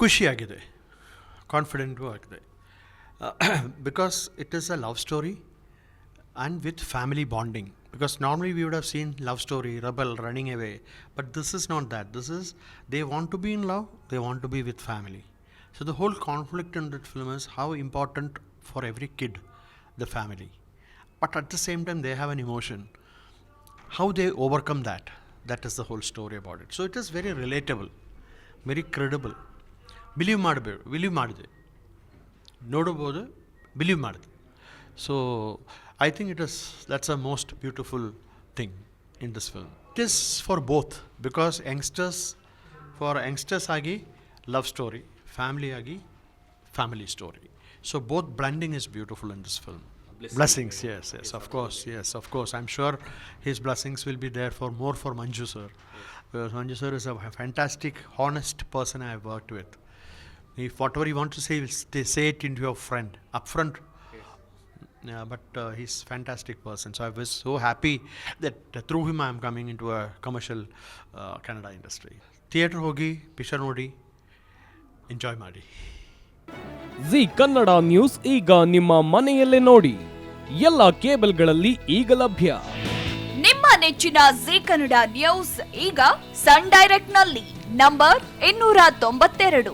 ಖುಷಿಯಾಗಿದೆ ಕಾನ್ಫಿಡೆಂಟು ಆಗಿದೆ because it is a love story and with family bonding because normally we would have seen love story rebel running away but this is not that this is they want to be in love they want to be with family so the whole conflict in that film is how important for every kid the family but at the same time they have an emotion how they overcome that that is the whole story about it so it is very relatable very credible believe ಮಾಡಬೇಡ believe ಮಾಡಿದೆ ನೋಡಬಹುದು believe ಮಾಡಿದೆ so I think it is that's a most beautiful thing in this film it is for both because youngsters for youngsters ಆಗಿ love story family ಆಗಿ family story so both blending is beautiful in this film blessings yes yes of course yes of course i'm sure his blessings will be there for more for manju sir because manju sir is a fantastic honest person i have worked with If whatever you want to say will stay, say it into your friend upfront yeah, but uh, he's fantastic person so i was so happy that uh, through him i am coming into a commercial uh, Canada industry theatre hogi picture ನೋಡಿ enjoy ಮಾಡಿ Zee Kannada news ಈಗ ನಿಮ್ಮ ಮನೆಯಲ್ಲೇ ನೋಡಿ ಎಲ್ಲ ಕೇಬಲ್ಗಳಲ್ಲಿ ಈಗ ಲಭ್ಯ ನಿಮ್ಮ ನೆಚ್ಚಿನ ಜಿ ಕನ್ನಡ ನ್ಯೂಸ್ ಈಗ ಸನ್ ಡೈರೆಕ್ಟ್ನಲ್ಲಿ ನಂಬರ್ ಇನ್ನೂರ ತೊಂಬತ್ತೆರಡು